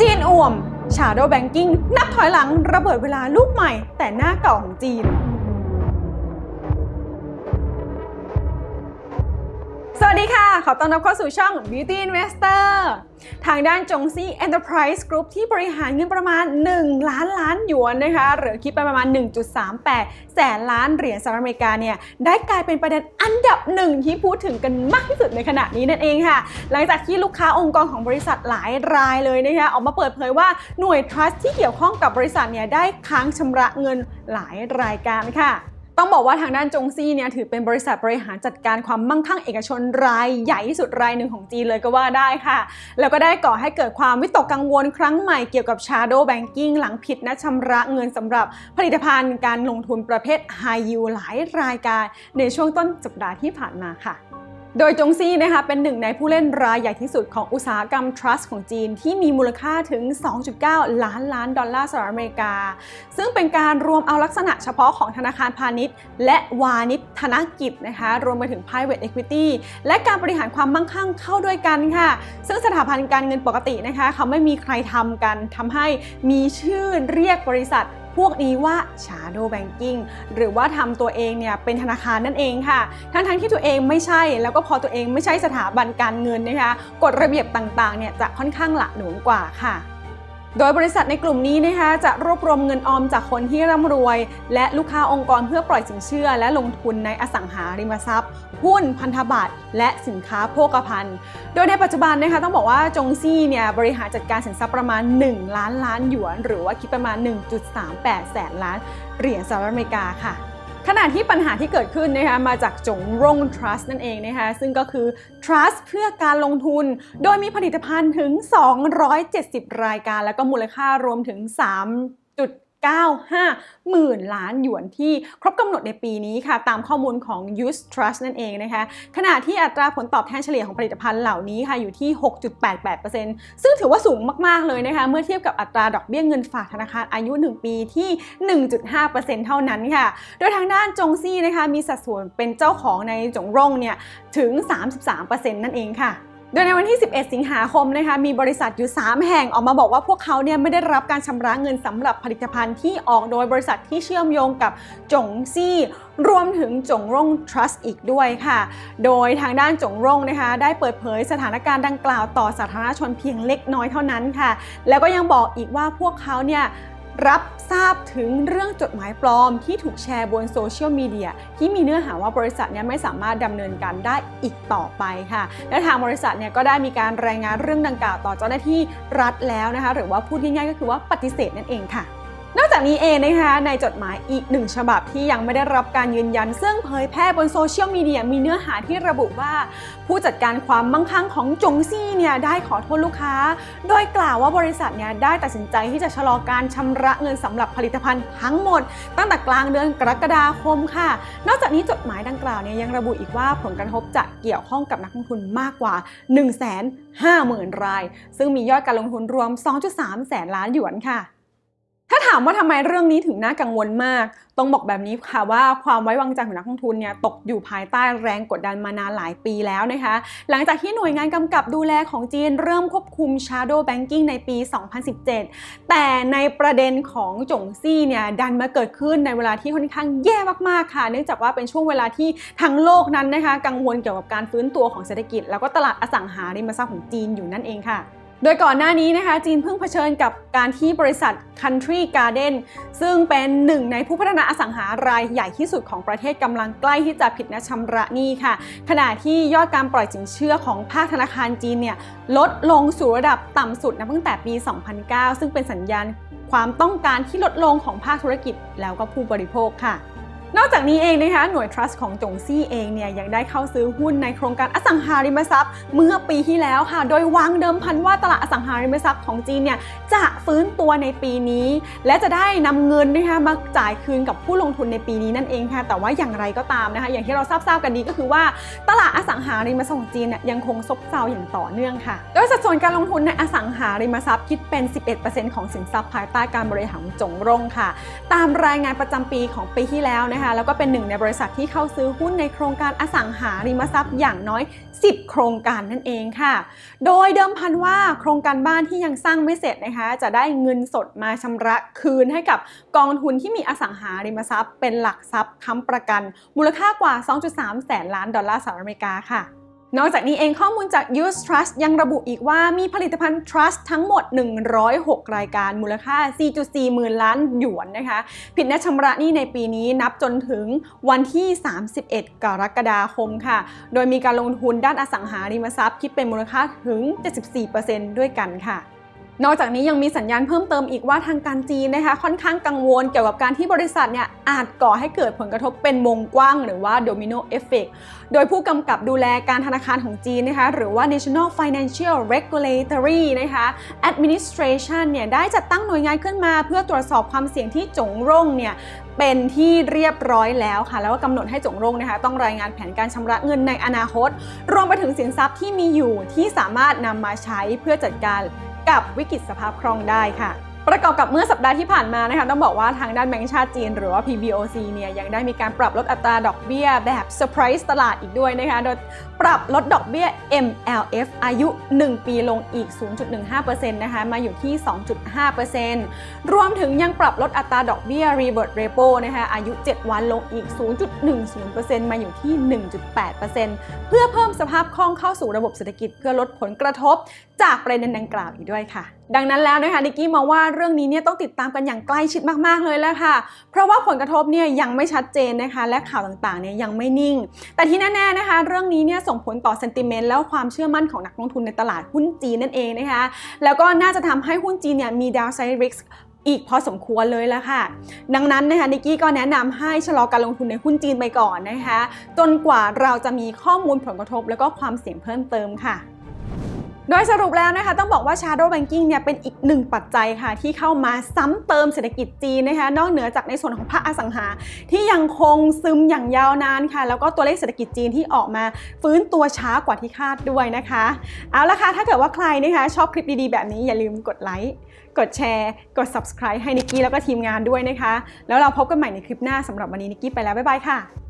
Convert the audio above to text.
จีนอ่วม Shadow Banking นับถอยหลังระเบิดเวลาลูกใหม่ แต่หน้าเก่าของจีน สวัสดีค่ะ ขอต้อนรับเข้าสู่ช่อง Beauty Investor ทางด้านจงซี่ Enterprise Group ที่บริหารเงินประมาณ 1 ล้านล้านหยวนนะคะ หรือคิดเป็นประมาณ 1.38 แสนล้านเหรียญสหรัฐอเมริกาเนี่ย ได้กลายเป็นประเด็นอันดับหนึ่งที่พูดถึงกันมากที่สุดในขณะนี้นั่นเองค่ะ หลังจากที่ลูกค้าองค์กรของบริษัทหลายรายเลยนะคะออกมาเปิดเผยว่าหน่วย trust ที่เกี่ยวข้องกับบริษัทเนี่ยได้ค้างชำระเงินหลายรายการค่ะ ต้องบอกว่าทางด้านจงซี่เนี่ยถือเป็นบริษัทบริหารจัดการความมั่งคั่งเอกชนรายใหญ่ที่สุดรายหนึ่งของจีนเลยก็ว่าได้ค่ะ แล้วก็ได้ก่อให้เกิดความวิตกกังวลครั้งใหม่เกี่ยวกับ Shadow Banking หลังผิดนัดชำระเงินสำหรับผลิตภัณฑ์การลงทุนประเภท High Yield หลายรายการในช่วงต้นสัปดาห์ที่ผ่านมาค่ะ โดยจงซี่นะคะเป็นหนึ่งในผู้เล่นรายใหญ่ที่สุดของอุตสาหกรรม Trust ของจีนที่มีมูลค่าถึง 2.9 ล้านล้านดอลลาร์สหรัฐอเมริกา ซึ่งเป็นการรวมเอาลักษณะเฉพาะของธนาคารพาณิชย์ และวานิชธนกิจนะคะรวมไปถึง private equity และการบริหารความมั่งคั่งเข้าด้วยกันค่ะ ซึ่งสถาบันการเงินปกตินะคะเขาไม่มีใครทำกันทำให้มีชื่อเรียกบริษัท พวกนี้ว่า Shadow Banking หรือว่าทำตัวเองเนี่ยเป็นธนาคารนั่นเองค่ะ ทั้งๆที่ตัวเองไม่ใช่ แล้วก็พอตัวเองไม่ใช่สถาบันการเงินนะคะกฎระเบียบต่างๆเนี่ยจะค่อนข้างหละหลวมกว่าค่ะ โดยบริษัทในกลุ่มนี้นะคะจะรวบรวมเงินออมจากคนที่ร่ำรวย และลูกค้าองค์กรเพื่อปล่อยสินเชื่อ และลงทุนในอสังหาริมทรัพย์ หุ้นพันธบัตรและสินค้าโภคภัณฑ์ โดยในปัจจุบันนะคะต้องบอกว่าจงซี่เนี่ยบริหารจัดการสินทรัพย์ประมาณ 1 ล้านล้านหยวน หรือว่าคิดประมาณ 1.38 แสนล้านเหรียญสหรัฐอเมริกาค่ะ ขณะที่ปัญหาที่เกิดขึ้นนะคะมาจากจงร่ง Trust นั่นเองนะคะซึ่งก็คือ Trust เพื่อการลงทุน โดยมีผลิตภัณฑ์ถึง 270 รายการ แล้วก็มูลค่ารวมถึง 3. 95 หมื่นล้านหยวนที่ครบกำหนดในปีนี้ค่ะ ตามข้อมูลของ Use Trust นั่นเองนะคะ ขณะที่อัตราผลตอบแทนเฉลี่ยของผลิตภัณฑ์เหล่านี้ค่ะอยู่ที่ 6.88%ซึ่งถือว่าสูงมาก ๆ เลยนะคะ เมื่อเทียบกับอัตราดอกเบี้ยเงินฝากธนาคารอายุ 1 ปีที่ 1.5%เท่านั้นค่ะ โดยทางด้านจงซี่นะคะมีสัดส่วนเป็นเจ้าของในจงร่งเนี่ยถึง 33%นั่นเองค่ะ ดยในวันที่ 11 สิงหาคมนะคะมีบริษัทอยู่ 3 แห่งออกมาบอกว่าพวกเขาเนี่ยไม่ได้รับการชำระเงินสำหรับผลิตภัณฑ์ที่ออกโดยบริษัทที่เชื่อมโยงกับจงซี่ รวมถึงจงร่ง Trust อีกด้วยค่ะ โดยทางด้านจงร่งนะคะได้เปิดเผยสถานการณ์ดังกล่าวต่อสาธารณชนเพียงเล็กน้อยเท่านั้นค่ะ แล้วก็ยังบอกอีกว่าพวกเขาเนี่ย รับทราบถึงเรื่องจดหมายปลอมที่ถูกแชร์บนโซเชียลมีเดียที่มีเนื้อหาว่าบริษัทเนี่ยไม่สามารถดำเนินการได้อีกต่อไปค่ะ และทางบริษัทเนี่ยก็ได้มีการรายงานเรื่องดังกล่าวต่อเจ้าหน้าที่รัฐแล้วนะคะ หรือว่าพูดง่ายๆก็คือว่าปฏิเสธนั่นเองค่ะ จากนี้เองนะคะในจดหมายอีกหนึ่งฉบับที่ยังไม่ได้รับการยืนยัน ซึ่งเผยแพร่บนโซเชียลมีเดียมีเนื้อหาที่ระบุว่า ผู้จัดการความมั่งคั่งของจงซี่เนี่ยได้ขอโทษลูกค้า โดยกล่าวว่าบริษัทเนี่ยได้ตัดสินใจที่จะชะลอการชำระเงินสำหรับผลิตภัณฑ์ทั้งหมด ตั้งแต่กลางเดือนกรกฎาคมค่ะ นอกจากนี้จดหมายดังกล่าวเนี่ยยังระบุอีกว่าผลกระทบจะเกี่ยวข้องกับนักลงทุนมากกว่า 1 5 0 0 0 0 ราย ซึ่งมียอดการลงทุนรวม 2.3 แสนล้านหยวนค่ะาถามว่าทำไมเรื่องนี้ถึงน่ากังวลมาก ต้องบอกแบบนี้ค่ะว่าความไว้วางใจของนักลงทุนเนี่ยตกอยู่ภายใต้แรงกดดันมานานหลายปีแล้วนะคะ หลังจากที่หน่วยงานกำกับดูแลของจีนเริ่มควบคุม Shadow Banking ในปี 2017 แต่ในประเด็นของจงซี่เนี่ยดันมาเกิดขึ้นในเวลาที่ค่อนข้างแย่มากๆค่ะ เนื่องจากว่าเป็นช่วงเวลาที่ทั้งโลกนั้นนะคะ กังวลเกี่ยวกับการฟื้นตัวของเศรษฐกิจ แล้วก็ตลาดอสังหาริมทรัพย์ของจีนอยู่นั่นเองค่ะ โดยก่อนหน้านี้นะคะจีนเพิ่งเผชิญกับการที่บริษัท Country Garden ซึ่งเป็นหนึ่งในผู้พัฒนาอสังหารายใหญ่ที่สุดของประเทศกำลังใกล้ที่จะผิดนัดชำระหนี้ค่ะ ขณะที่ยอดการปล่อยสินเชื่อของภาคธนาคารจีนเนี่ยลดลงสู่ระดับต่ำสุดนะตั้งแต่ปี 2009 ซึ่งเป็นสัญญาณความต้องการที่ลดลงของภาคธุรกิจแล้วก็ผู้บริโภคค่ะ นอกจากนี้เองนะคะหน่วย trust ของจงซี่เองเนี่ยยังได้เข้าซื้อหุ้นในโครงการอสังหาริมทรัพย์ เมื่อปีที่แล้วค่ะ โดยวางเดิมพันว่าตลาดอสังหาริมทรัพย์ของจีนเนี่ยจะฟื้นตัวในปีนี้ และจะได้นำเงินนะคะมาจ่ายคืนกับผู้ลงทุนในปีนี้นั่นเองค่ะ แต่ว่าอย่างไรก็ตามนะคะอย่างที่เราทราบๆกันดีก็คือว่า ตลาดอสังหาริมทรัพย์ของจีนเนี่ยยังคงซบเซาอย่างต่อเนื่องค่ะโดยสัดส่วนการลงทุนในอสังหาริมทรัพย์คิดเป็น 11%ของสินทรัพย์ภายใต้การบริหารของจงรงค่ะ ตามรายงานประจำปีของปีที่แล้วนะคะแล้วก็เป็นหนึ่งในบริษัทที่เข้าซื้อหุ้นในโครงการอสังหาริมทรัพย์อย่างน้อย 10 โครงการนั่นเองค่ะ โดยเดิมพันว่าโครงการบ้านที่ยังสร้างไม่เสร็จนะคะจะได้เงินสดมาชำระคืนให้กับกองทุนที่มีอสังหาริมทรัพย์ เป็นหลักทรัพย์ค้ำประกัน มูลค่ากว่า 2.3 แสนล้านดอลลาร์สหรัฐอเมริกาค่ะ นอกจากนี้เองข้อมูลจาก Use Trust ยังระบุอีกว่ามีผลิตภัณฑ์ Trust ทั้งหมด 106 รายการมูลค่า 4.4 หมื่นล้านหยวนนะคะ ผิดนัดชำระหนี้ในปีนี้นับจนถึงวันที่ 31 กรกฎาคมค่ะ โดยมีการลงทุนด้านอสังหาริมทรัพย์คิดเป็นมูลค่าถึง 74%ด้วยกันค่ะ นอกจากนี้ยังมีสัญญาณเพิ่มเติมอีกว่าทางการจีนนะคะ ค่อนข้างกังวลเกี่ยวกับการที่บริษัทเนี่ยอาจก่อให้เกิดผลกระทบเป็นวงกว้าง หรือว่าโดมิโนเอฟเฟกโดยผู้กำกับดูแลการธนาคารของจีนนะคะหรือว่า National Financial Regulatory นะคะ Administration เนี่ยได้จัดตั้งหน่วยงานขึ้นมา เพื่อตรวจสอบความเสี่ยงที่จงร่งเนี่ยเป็นที่เรียบร้อยแล้วค่ะ แล้วก็กำหนดให้จงร่งนะคะ ต้องรายงานแผนการชำระเงินในอนาคต รวมไปถึงสินทรัพย์ที่มีอยู่ที่สามารถนำมาใช้เพื่อจัดการ กับวิกฤตสภาพคล่องได้ค่ะ ประกอบกับเมื่อสัปดาห์ที่ผ่านมานะคะต้องบอกว่าทางด้านแบงก์ชาติจีน หรือว่า PBOC เนี่ยยังได้มีการปรับลดอัตราดอกเบี้ยแบบเซอร์ไพรส์ตลาดอีกด้วยนะคะโดยปรับลดดอกเบี้ย MLF อายุ 1 ปีลงอีก 0.15%นะคะมาอยู่ที่ 2.5%รวมถึงยังปรับลดอัตราดอกเบี้ย Revert Repo นะคะอายุ 7 วันลงอีก 0.10%มาอยู่ที่ 1.8%เพื่อเพิ่มสภาพคล่องเข้าสู่ระบบเศรษฐกิจเพื่อลดผลกระทบ จากประเด็นดังกล่าวอีกด้วยค่ะ ดังนั้นแล้วนะคะนิกกี้มองว่าเรื่องนี้เนี่ยต้องติดตามกันอย่างใกล้ชิดมากๆเลยแล้วค่ะ เพราะว่าผลกระทบเนี่ยยังไม่ชัดเจนนะคะ และข่าวต่างๆเนี่ยยังไม่นิ่ง แต่ที่แน่ๆนะคะ เรื่องนี้เนี่ยส่งผลต่อเซนติเมนต์แล้วความเชื่อมั่นของนักลงทุนในตลาดหุ้นจีนนั่นเองนะคะ แล้วก็น่าจะทำให้หุ้นจีนเนี่ยมีดาวไซริกอีกพอสมควรเลยแล้วค่ะ ดังนั้นนะคะนิกกี้ก็แนะนำให้ชะลอการลงทุนในหุ้นจีนไปก่อนนะคะ จนกว่าเราจะมีข้อมูลผลกระทบ แล้วก็ความเสี่ยงเพิ่มเติมค่ะ โดยสรุปแล้วนะคะต้องบอกว่า Shadow Banking เนี่ยเป็นอีกหนึ่งปัจจัยค่ะ ที่เข้ามาซ้ำเติมเศรษฐกิจจีนนะคะนอกเหนือจากในส่วนของภาคอสังหา ที่ยังคงซึมอย่างยาวนานค่ะ แล้วก็ตัวเลขเศรษฐกิจจีนที่ออกมาฟื้นตัวช้ากว่าที่คาดด้วยนะคะ เอาละค่ะ ถ้าเกิดว่าใครนะคะชอบคลิปดีๆ แบบนี้อย่าลืมกดไลค์กดแชร์ กด subscribe ให้นิกกี้แล้วก็ทีมงานด้วยนะคะ แล้วเราพบกันใหม่ในคลิปหน้าสำหรับวันนี้นิกกี้ไปแล้วบ๊ายบายค่ะ